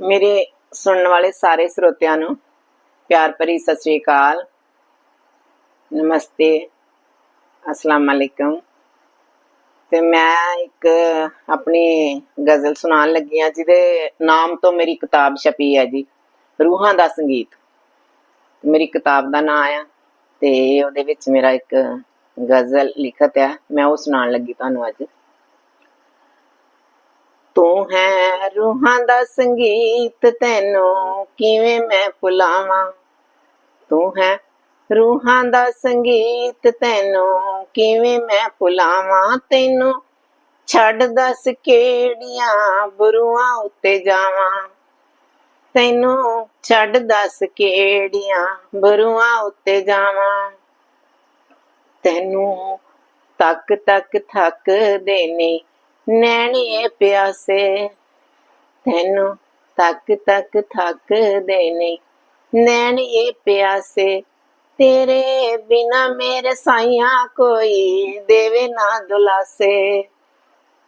ਮੇਰੇ ਸੁਣਨ ਵਾਲੇ ਸਾਰੇ ਸਰੋਤਿਆਂ ਨੂੰ ਪਿਆਰ ਭਰੀ ਸਤਿ ਸ੍ਰੀ ਅਕਾਲ। ਨਮਸਤੇ। ਅਸਲਾਮ ਵਾਲੇਕਮ ਤੇ ਮੈਂ ਇੱਕ ਆਪਣੀ ਗਜ਼ਲ ਸੁਣਾਉਣ ਲੱਗੀ ਹਾਂ, ਜਿਹਦੇ ਨਾਮ ਤੋਂ ਮੇਰੀ ਕਿਤਾਬ ਛਪੀ ਹੈ ਜੀ, ਰੂਹਾਂ ਦਾ ਸੰਗੀਤ। ਮੇਰੀ ਕਿਤਾਬ ਦਾ ਨਾਮ ਆ ਤੇ ਉਹਦੇ ਵਿੱਚ ਮੇਰਾ ਇੱਕ ਗਜ਼ਲ ਲਿਖਤ ਹੈ, ਮੈਂ ਉਹ ਸੁਣਾਉਣ ਲੱਗੀ ਤੁਹਾਨੂੰ ਅੱਜ। ਤੂੰ ਹੈ ਰੂਹਾਂ ਦਾ ਸੰਗੀਤ ਤੈਨੂੰ ਕਿਵੇਂ ਮੈਂ ਭੁਲਾਵਾਂ? ਤੂੰ ਹੈ ਰੂਹਾਂ ਦਾ ਸੰਗੀਤ ਤੈਨੂੰ ਕਿਵੇਂ ਮੈਂ ਭੁਲਾਵਾਂ? ਤੈਨੂੰ ਛੱਡ ਦੱਸ ਕਿਹੜੀਆਂ ਬੁරුਆਂ ਉੱਤੇ ਜਾਵਾਂ? ਤੈਨੂੰ ਛੱਡ ਦੱਸ ਕਿਹੜੀਆਂ ਬੁරුਆਂ ਉੱਤੇ ਜਾਵਾਂ? ਤੈਨੂੰ ਤੱਕ ਤੱਕ ਥੱਕ ਦੇਨੇ ਨੈਣੀਏ ਪਿਆਸੇ ਤੈਨੂੰ ਤੱਕ ਤੱਕ ਥੱਕ ਦੇਨੇ ਨੈਣੀਏ ਪਿਆਸੇ ਤੇਰੇ ਬਿਨਾ ਮੇਰੇ ਸਾਇਆ ਕੋਈ ਦੇਵੇ ਨਾ ਦੁਲਾਸੇ।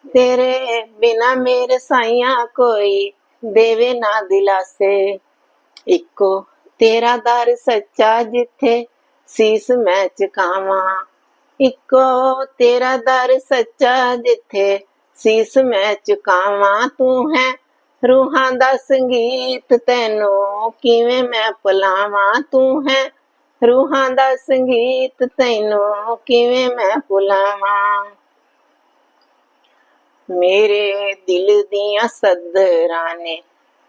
ਤੇਰੇ ਬਿਨਾ ਮੇਰੇ ਸਾਇਆ ਕੋਈ ਦੇਵੇ ਨਾ ਦਿਲਾਸੇ। ਇੱਕੋ ਤੇਰਾ ਦਰ ਸੱਚਾ ਜਿੱਥੇ ਸੀਸ ਮੈਂ ਝੁਕਾਵਾਂ। ਇੱਕੋ ਤੇਰਾ ਦਰ ਸੱਚਾ ਜਿੱਥੇ ਸੀਸ ਮੈਂ ਝੁਕਾਵਾਂ। ਤੂੰ ਹੈ ਰੂਹਾਂ ਦਾ ਸੰਗੀਤ ਤੈਨੂੰ ਕਿਵੇਂ ਮੈਂ ਭੁਲਾਵਾਂ? ਤੂੰ ਹੈ ਰੂਹਾਂ ਦਾ ਸੰਗੀਤ ਤੈਨੂੰ ਕਿਵੇਂ ਮੈਂ ਭੁਲਾਵਾਂ? ਮੇਰੇ ਦਿਲ ਦੀਆਂ ਸੱਦਰਾਂ ਨੇ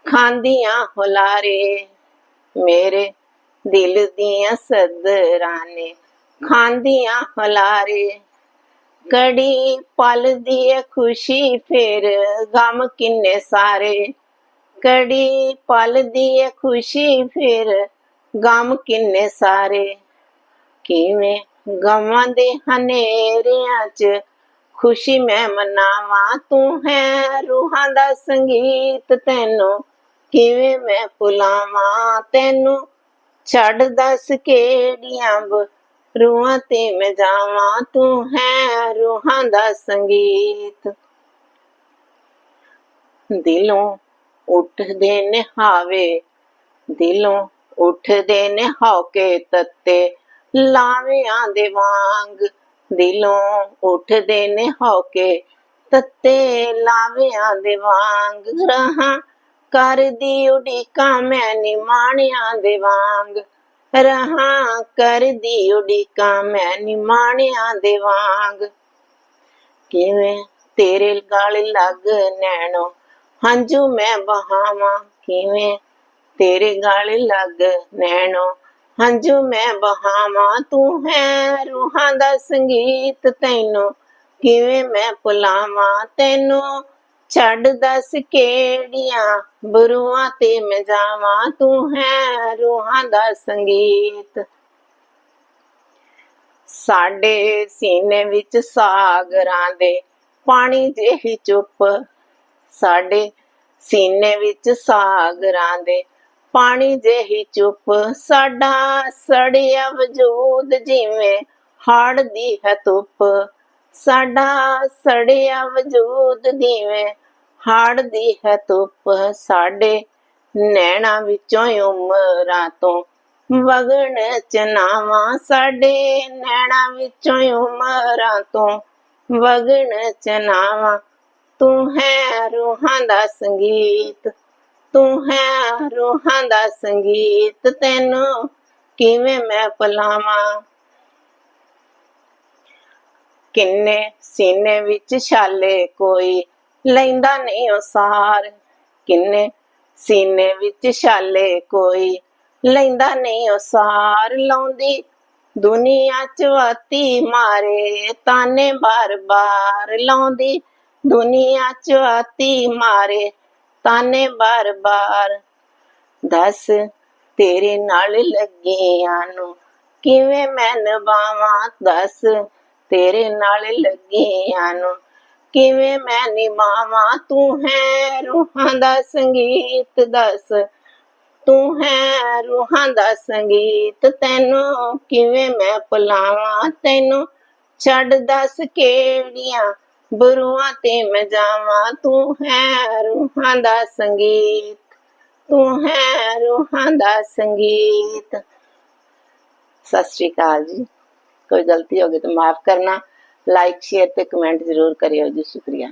ਖਾਂਦੀਆਂ ਹੁਲਾਰੇ। ਮੇਰੇ ਦਿਲ ਦੀਆਂ ਸੱਦਰਾਂ ਨੇ ਖਾਂਦੀਆਂ ਹੁਲਾਰੇ। ਕੜੀ ਪਲ ਦੀ ਏ ਖੁਸ਼ੀ ਫੇਰ ਗਮ ਕਿੰਨੇ ਸਾਰੇ। ਕੜੀ ਪਲ ਦੀ ਏ ਖੁਸ਼ੀ ਫੇਰ ਗਮ ਕਿੰਨੇ ਸਾਰੇ। ਕਿਵੇਂ ਗਮਾਂ ਦੇ ਹਨੇਰਿਆਂ 'ਚ ਖੁਸ਼ੀ ਮੈਂ ਮਨਾਵਾਂ। ਤੂੰ ਹੈ ਰੂਹਾਂ ਦਾ ਸੰਗੀਤ ਤੈਨੂੰ ਕਿਵੇਂ ਮੈਂ ਭੁਲਾਵਾਂ। ਤੈਨੂੰ ਛੱਡ ਦੱਸ ਕਿਹੜੀਆਂ ਰੂਹਾਂ ਤੇ ਮੈਂ ਜਾਵਾਂ, ਤੂੰ ਹੈ ਰੂਹਾਂ ਦਾ ਸੰਗੀਤ। ਦਿਲੋਂ ਉੱਠਦੇ ਨੇ ਹਾਵੇ ਦਿਲੋਂ ਉੱਠਦੇ ਨੇ ਹੌਕੇ ਤੱਤੇ ਲਾਵਿਆਂ ਦੇ ਵਾਂਗ। ਦਿਲੋਂ ਉੱਠਦੇ ਨੇ ਹੌਕੇ ਤੱਤੇ ਲਾਵਿਆਂ ਦੇ ਵਾਂਗ। ਰਹਾ ਕਰਦੀ ਉਡੀਕਾਂ ਮੈਂ ਨਿਮਾਣਿਆਂ ਦੇ ਵਾਂਗ। ਰਹਾ ਕਰਦੀ ਉਡੀਕਾਂ ਮੈਂ ਨਿਮਾਣਿਆਂ ਦੇ ਵਾਂਗ। ਕਿਵੇਂ ਤੇਰੇ ਗਲ ਲੱਗ ਨੈਣੋ, ਹੰਝੂ ਮੈਂ ਬਹਾਵਾਂ ਕਿਵੇਂ ਤੇਰੇ ਗਲ ਲੱਗ ਨੈਣੋ, ਹੰਝੂ ਮੈਂ ਬਹਾਵਾਂ ਤੂੰ ਹੈ ਰੂਹਾਂ ਦਾ ਸੰਗੀਤ ਤੈਨੂੰ, ਕਿਵੇਂ ਮੈਂ ਭੁਲਾਵਾਂ। ਤੈਨੂੰ ਛੱਡ ਦੱਸ ਕਿਹੜੀਆਂ ਬੁරුਆਂ ਤੇ ਮੈਂ ਜਾਵਾਂ? ਤੂੰ ਹੈ ਰੂਹਾਂ ਦਾ ਸੰਗੀਤ। ਸਾਡੇ ਸੀਨੇ ਵਿੱਚ ਸਾਗਰਾਂ ਦੇ ਪਾਣੀ ਜਿਹੀ ਚੁੱਪ। ਸਾਡੇ ਸੀਨੇ ਵਿੱਚ ਸਾਗਰਾਂ ਦੇ ਪਾਣੀ ਜਿਹੀ ਚੁੱਪ। ਸਾਡਾ ਸੜਿਆ ਵਜੂਦ ਜਿਵੇਂ ਹੜ ਦੀ ਹੈ ਧੁੱਪ। ਸਾਡਾ ਸੜਿਆ ਵਜੂਦ ਜਿਵੇਂ ਹੜ ਦੀ ਹੈ ਧੁੱਪ ਸਾਡੇ ਨੈਣਾ ਵਿੱਚੋਂ ਉਮਰਾਂ ਤੋਂ। ਵਗਣ ਚਨਾਵਾਂ ਸਾਡੇ ਨੈਣਾ ਵਿੱਚੋਂ ਉਮਰਾਂ ਤੋਂ। ਵਗਣ ਚਨਾਵਾਂ, ਤੂੰ ਹੈ ਰੂਹਾਂ ਦਾ ਸੰਗੀਤ, ਤੂੰ ਹੈ ਰੂਹਾਂ ਦਾ ਸੰਗੀਤ, ਤੈਨੂੰ ਕਿਵੇਂ ਮੈਂ ਭੁਲਾਵਾਂ? ਕਿੰਨੇ ਸੀਨੇ ਵਿੱਚ ਛਾਲੇ ਕੋਈ ਲੈਂਦਾ ਨਹੀਂ ਉਸਾਰ। ਕਿੰਨੇ ਸੀਨੇ ਵਿੱਚ ਛਾਲੇ ਕੋਈ ਲੈਂਦਾ ਨਹੀਂ ਉਸਾਰ। ਲਾਉਂਦੀ ਦੁਨੀਆ ਚ ਵਾਤੀ ਮਾਰੇ ਤਾਨੇ ਬਾਰ-ਬਾਰ। ਲਾਉਂਦੀ ਦੁਨੀਆ ਚ ਵਾਤੀ ਮਾਰੇ ਤਾਨੇ ਬਾਰ-ਬਾਰ। ਦੱਸ ਤੇਰੇ ਨਾਲ ਲੱਗਿਆਂ ਨੂੰ ਕਿਵੇਂ ਮੈਂ ਨਵਾਵਾਂ ਦੱਸ ਤੇਰੇ ਨਾਲ ਲੱਗਿਆਂ ਨੂੰ। ਕਿਵੇਂ ਮੈਂ ਨਿਭਾਵਾਂ? ਤੂੰ ਹੈ ਰੂਹਾਂ ਦਾ ਸੰਗੀਤ ਦੱਸ। ਤੂੰ ਹੈ ਰੂਹਾਂ ਦਾ ਸੰਗੀਤ ਤੈਨੂੰ ਕਿਵੇਂ ਮੈਂ ਭੁਲਾਵਾਂ? ਤੈਨੂੰ ਛੱਡ ਦੱਸ ਕਿਹੜੀਆਂ ਬੁਰੂਆਂ ਤੇ ਮੈਂ ਜਾਵਾਂ? ਤੂੰ ਹੈ ਰੂਹਾਂ ਦਾ ਸੰਗੀਤ। ਤੂੰ ਹੈ ਰੂਹਾਂ ਦਾ ਸੰਗੀਤ। ਸਤਿ ਸ਼੍ਰੀ ਅਕਾਲ ਜੀ। ਕੋਈ ਗਲਤੀ ਹੋ ਗਈ ਤਾਂ ਮਾਫ ਕਰਨਾ ਲਾਈਕ ਸ਼ੇਅਰ ਤੇ ਕਮੈਂਟ ਜ਼ਰੂਰ ਕਰਿਓ ਜੀ, ਸ਼ੁਕਰੀਆ।